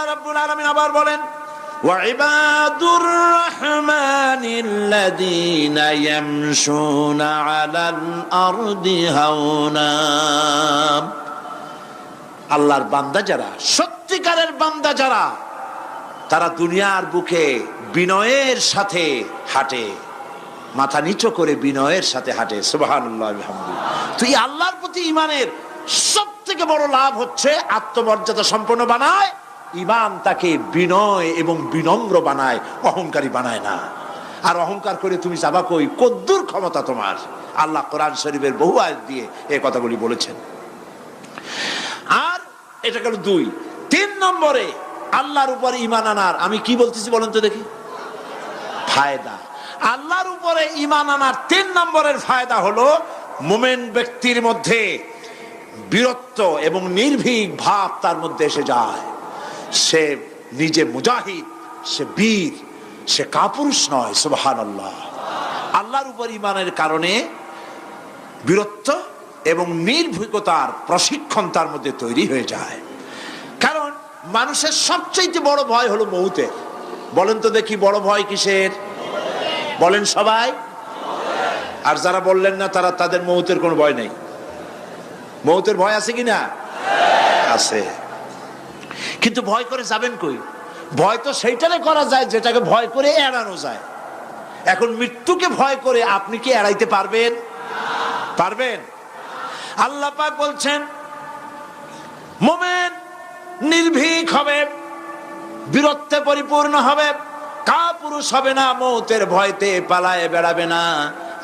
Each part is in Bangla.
আল্লাহ রাব্বুল আলামিন আবার বলেন وعباد الرحمن الذين يمشون على الأرض هونا আল্লাহর বান্দা যারা সত্যিকারের বান্দা যারা তারা দুনিয়ার বুকে বিনয়ের সাথে হাঁটে মাথা নিচু করে বিনয়ের সাথে হাঁটে সুবহানাল্লাহ আলহামদুলিল্লাহ তুই আল্লাহর প্রতি ইমানের সব থেকে বড় লাভ হচ্ছে আত্মমর্যাদা সম্পন্ন বানায় ইমান তাকে বিনয় এবং বিনম্র বানায়, অহংকারী বানায় না। আর অহংকার করে তুমি যাবা কই? কদ্দুর ক্ষমতা তোমার। আল্লাহ কোরআন শরীফের বহু আয়াত দিয়ে এই কথাগুলি বলেছেন। আর এটা গেল দুই। তিন নম্বরে আল্লাহর উপর ইমান আনার, আমি কি বলতেছি বলেন তো দেখি? ফায়দা। আল্লাহর উপরে ইমান আনার তিন নম্বরের ফায়দা হলো মোমেন ব্যক্তির মধ্যে বীরত্ব এবং নির্ভীক ভাব তার মধ্যে এসে যায়। সে নিজে মুজাহিদ, সে বীর, সে কাপুরুষ নয় সুবাহান আল্লাহ আল্লাহর উপর ইমানের কারণে বীরত্ব এবং নির্ভীকতার প্রশিক্ষণ তার মধ্যে তৈরি হয়ে যায়। কারণ মানুষের সবচেয়ে বড় ভয় হলো মৌতের বলেন তো দেখি বড় ভয় কিসের? বলেন সবাই। আর যারা বললেন না, তারা তাদের মৌতের কোনো ভয় নেই। মৌতের ভয় আছে কি না আছে। কিন্তু ভয় করে যাবেন কই? ভয় তো সেইটারে করা যায় যেটাকে ভয় করে এড়ানো যায়। এখন মৃত্যুকে ভয় করে আপনি কি এড়াইতে পারবেন? পারবেন? আল্লাহ পাক বলছেন, মোমেন নির্ভীক হবে, বীরত্বে পরিপূর্ণ হবে কা পুরুষ হবে না, মৌতের ভয়তে পালায় বেড়াবে না।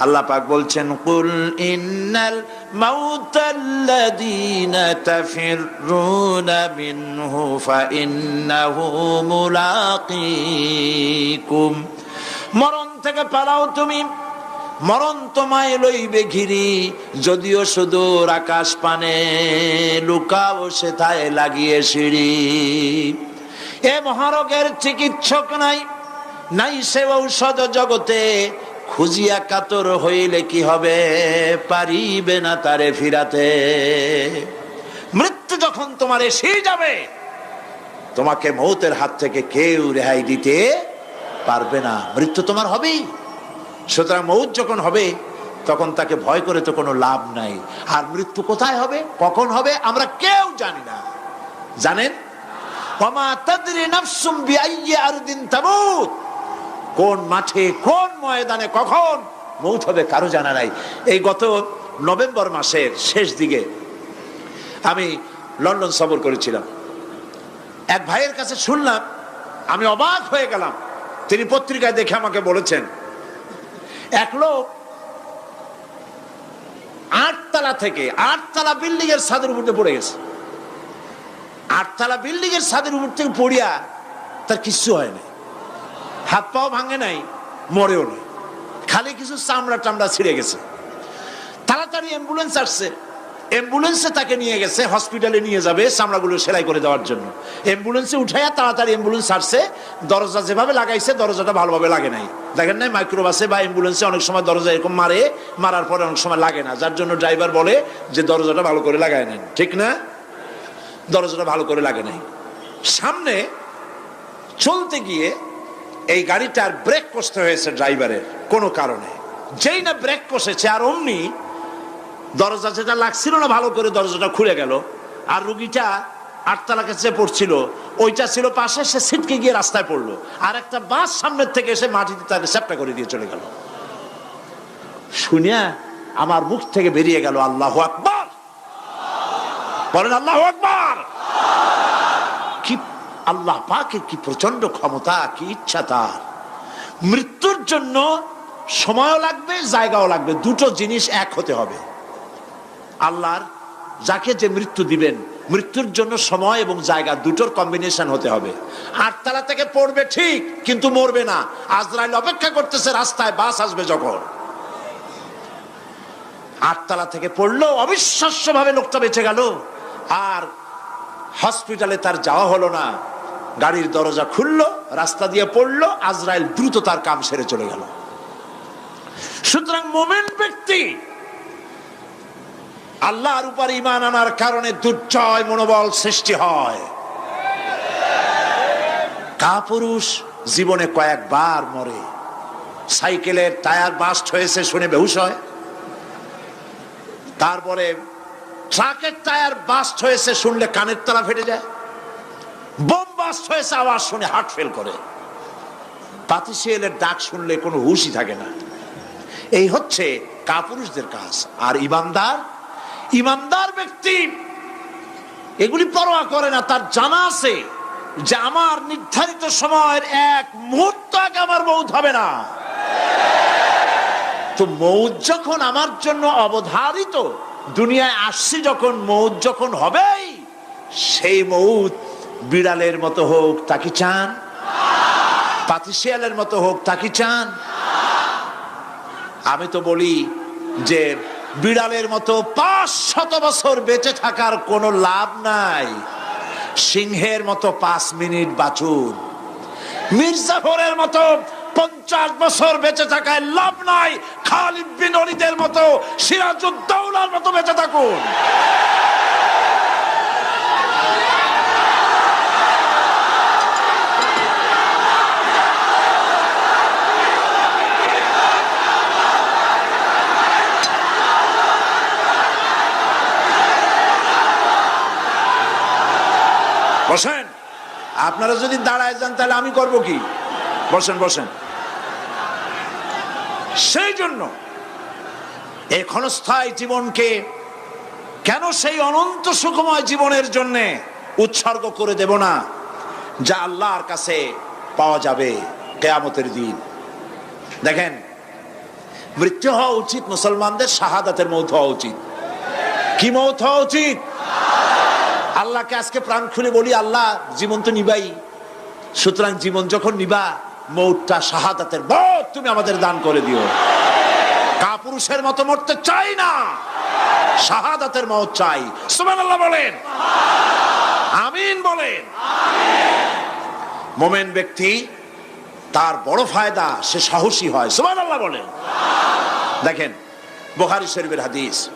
আল্লাহ পাক বলছেন, কুল ইন্নাল মাউতাল্লাযীনা তাফিরুনা মিনহু ফাইন্নাহু মুলাকীকুম। মরণ থেকে পালাও তুমি। মরণ তোমায় লইবে ঘিরি, যদিও সুদূর আকাশ পানে লুকাও সেথায় লাগিয়ে সিঁড়ি। এ মহারোগের চিকিৎসক নাই নাই সে ঔষধ জগতে খুঁজিয়া কাতর হইলে কি হবে? পারিবে না তারে ফিরাতে। মৃত্যু যখন তোমার এসে যাবে, তোমাকে মৌতের হাত থেকে কেউ রেহাই দিতে পারবে না। মৃত্যু তোমার হবেই। সুতরাং মৌত যখন হবে, তখন তাকে ভয় করে তো কোনো লাভ নাই। আর মৃত্যু কোথায় হবে? কখন হবে? আমরা কেউ জানি না। জানেন? ওমা তাদরি নাফসুম বিআইয়ি আরদিন তামুত। কোন মাঠে, কোন ময়দানে, কখন মৌত হবে কারও জানা নাই। এই গত নভেম্বর মাসের শেষ দিকে আমি লন্ডন সফর করেছিলাম। এক ভাইয়ের কাছে শুনলাম, আমি অবাক হয়ে গেলাম। তিনি পত্রিকায় দেখে আমাকে বলেছেন, এক লোক আটতলা থেকে, আটতলা বিল্ডিং এর ছাদের উপর পড়ে গেছে। আটতলা বিল্ডিং এর ছাদের উপর থেকে পড়িয়া তার কিচ্ছু হয় নাই। হাত পাও ভাঙে নাই, মরেও নাই। খালি কিছু চামড়া টামড়া ছিঁড়ে গেছে। তাড়াতাড়ি অ্যাম্বুলেন্স আসছে। অ্যাম্বুলেন্সে তাকে নিয়ে গেছে হসপিটালে নিয়ে যাবে চামড়াগুলো সেলাই করে দেওয়ার জন্য। অ্যাম্বুলেন্সে উঠাইয়া তাড়াতাড়ি অ্যাম্বুলেন্স আসছে, দরজা যেভাবে লাগাইছে, দরজাটা ভালোভাবে লাগে নাই। দেখেন নাই মাইক্রোবাসে বা অ্যাম্বুলেন্সে অনেক সময় দরজা এরকম মারে, মারার পরে অনেক সময় লাগে না। যার জন্য ড্রাইভার বলে যে দরজাটা ভালো করে লাগায় নেন। ঠিক না? দরজাটা ভালো করে লাগে নাই। সামনে চলতে গিয়ে এই গাড়িটার ব্রেক কষতে হয়েছে ড্রাইভারের কোনো কারণে। যেই না ব্রেক কষেছে আর অমনি দরজা যেটা লাগছিল না ভালো করে দরজাটা খুলে গেল, আর রুগীটা আটতলা কাছে পড়ছিল, ওইটা ছিল পাশে, সে ছিটকে গিয়ে রাস্তায় পড়ল, আর একটা বাস সামনের থেকে এসে মাটিতে তাকে চ্যাপটা করে দিয়ে চলে গেল। শুনিয়া আমার মুখ থেকে বেরিয়ে গেল, আল্লাহ আকবর। বলেন, আল্লাহ আকবর। আল্লাহ পাকে কি প্রচণ্ড ক্ষমতা, কি ইচ্ছা তার? মৃত্যুর জন্য সময়ও লাগবে, জায়গাও লাগবে। দুটো জিনিস এক হতে হবে। আল্লাহর যাকে যে মৃত্যু দিবেন, মৃত্যুর জন্য সময় এবং জায়গা দুটোর কম্বিনেশন হতে হবে। আটতলা থেকে পড়বে ঠিক, কিন্তু মরবে না। আজরাইল অপেক্ষা করতেছে, রাস্তায় বাস আসবে যখন। আটতলা থেকে পড়ল অবিশ্বাস্য ভাবে লোকটা বেঁচে গেল। আর হসপিটালে তার যাওয়া হলো না। গাড়ির দরজা খুললো, রাস্তা দিয়ে পড়ল, আজরাইল দ্রুত তার কাম সেরে চলে গেল। সুতরাং ব্যক্তি আল্লাহর উপর ইমান আনার কারণে দুর্জয় মনোবল সৃষ্টি হয়। জীবনে কয়েকবার মরে। সাইকেলের টায়ার বাস্ট হয়েছে শুনে বেহুশ হয়। তারপরে ট্রাকের টায়ার বাস্ট হয়েছে শুনলে কানের তলা ফেটে যায়। বোম বাস্ট হয়েছে, আওয়াজ শুনে হার্ট ফেল করে। পাতিশিয়ালের ডাক শুনলে কোনো হুশই থাকে না। এই হচ্ছে কাপুরুষদের কাজ। আর ইমানদার ইমানদার ব্যক্তি এগুলি পরোয়া করে না, তার জানা আছে যে আমার নির্ধারিত সময়ের এক মুহূর্ত আগে আমার মৌত হবে না। তো মৌত যখন আমার জন্য অবধারিত, দুনিয়ায় আসছি যখন মৌত যখন হবেই, সেই মৌত বিড়ালের মতো হোক তাকে চান? পাতিশিয়ালের মতো হোক তাকে চান? আমি তো বলি যে বিড়ালের মতো পাঁচ শত বছর বেঁচে থাকার কোনো লাভ নাই। সিংহের মতো পাঁচ মিনিট বাঁচুন। মির্জাফরের মতো পঞ্চাশ বছর বেঁচে থাকায় লাভ নাই। খালিদ বিন অলিদের মতো সিরাজুদ্দৌলার মতো বেঁচে থাকুন। বসেন। আপনারা যদি দাঁড়ায় যান, তাহলে আমি করব কি? বসেন বসেন। সেই জন্য এই ক্ষণস্থায়ী জীবনকে কেন সেই অনন্ত সুখময় জীবনের জন্য উৎসর্গ করে দেব না, যা আল্লাহর কাছে পাওয়া যাবে কেয়ামতের দিন। দেখেন, মৃত্যু হওয়া উচিত মুসলমানদের, শাহাদাতের মৌত হওয়া উচিত। কি মৌত হওয়া উচিত? আল্লাহকে আজকে প্রাণ খুলে বলি, আল্লাহ জীবন তো নিবাই। সুতরাং জীবন যখন নিবা, মৌতটা শাহাদাতের মত তুমি আমাদের দান করে দিও। কাপুরুষের মতো মরতে চাই না, শাহাদাতের মত চাই। সুমান আল্লাহ বলেন। আমিন বলেন। মোমেন ব্যক্তি, তার বড় ফায়দা, সে সাহসী হয়। সুমান আল্লাহ বলেন। দেখেন বোহারি শরীফের হাদিস।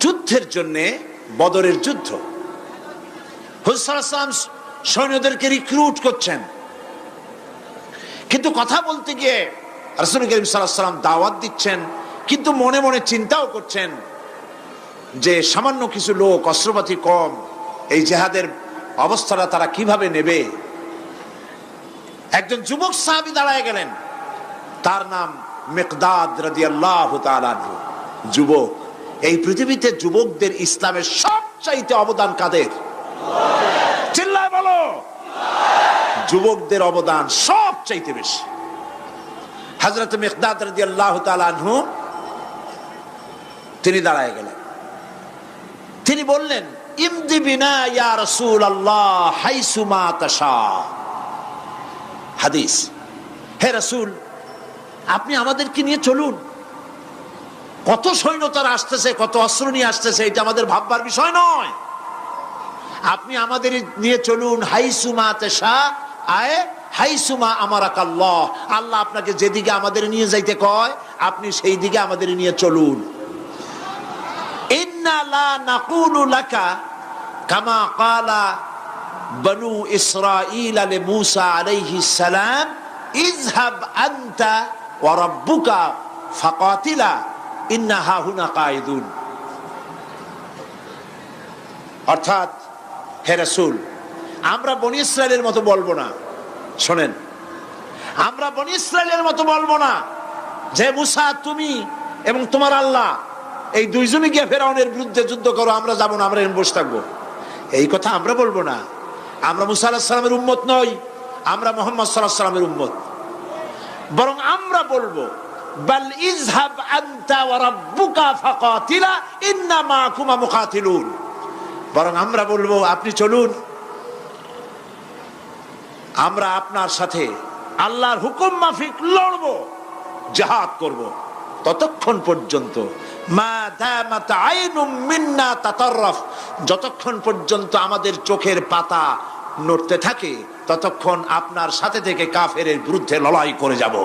যুদ্ধের জন্যে বদরের যুদ্ধ। হুসালাম সৈন্যদেরকে রিক্রুট করছেন। কিন্তু কথা বলতে গিয়ে রসুল করিম সাল্লাম দাওয়াত দিচ্ছেন, কিন্তু মনে মনে চিন্তাও করছেন যে সামান্য কিছু লোক, অস্ত্রপাতি কম, এই জেহাদের অবস্থাটা তারা কীভাবে নেবে? একজন যুবক সাহাবি দাঁড়ায় গেলেন। তার নাম মেকদাদ তাআলা আনহু। যুবক এই পৃথিবীতে যুবকদের ইসলামের সবচাইতে অবদান কাদের? চিল্লায় বলো। যুবকদের অবদান সবচাইতে বেশি। হজরত মেকদাদ রাদিয়াল্লাহু তাআলা আনহু তিনি দাঁড়ায় গেলেন। তিনি বললেন ইমদি বিনা ইয়া রাসূলুল্লাহ হাইসুমা তাশা। হাদিস হে রাসূল আপনি আমাদেরকে নিয়ে চলুন। কত সৈন্য তারা আসতেছে, কত অস্ত্র নিয়ে আসতেছে, এটা আমাদের ভাববার বিষয় নয়। আপনি আমাদের নিয়ে চলুন, হাইসুমা তেসা আয় হাইসুমা আমার আল্লাহ আল্লাহ আপনাকে যেদিকে আমাদের নিয়ে যাইতে কয়, আপনি সেই দিকে আমাদের নিয়ে চলুন। কামা কালা বনু মুসা আলাইহিস সালাম ফাকাতিলা। ইন্না হাহুনা কায়দুন। অর্থাৎ, হে রাসূল, আমরা বনি ইসরায়েলের মতো বলব না। শোনেন, আমরা বনি ইসরায়েলের মতো বলব না যে মুসা, তুমি এবং তোমার আল্লাহ, এই দুইজনই গিয়ে ফেরাউনের বিরুদ্ধে যুদ্ধ করো, আমরা যাব না, আমরা বসে থাকব। এই কথা আমরা বলব না। আমরা মুসা আল্লাহ সাল্লামের উম্মত নই, আমরা মোহাম্মদ সাল্লাহ সাল্লামের উম্মত। বরং আমরা বলব ইজহাব আনতা ওয়া রাব্বুকা ফাকাতিলা ইন্না মাকুমা মুকাতিলুন। বরং আমরা বলব, আপনি চলুন। আমরা আপনার সাথে আল্লাহর হুকুম মাফিক লড়বো, জাহাদ করব। ততক্ষণ পর্যন্ত যতক্ষণ পর্যন্ত আমাদের চোখের পাতা নড়তে থাকে, ততক্ষণ আপনার সাথে থেকে কাফেরের বিরুদ্ধে লড়াই করে যাব।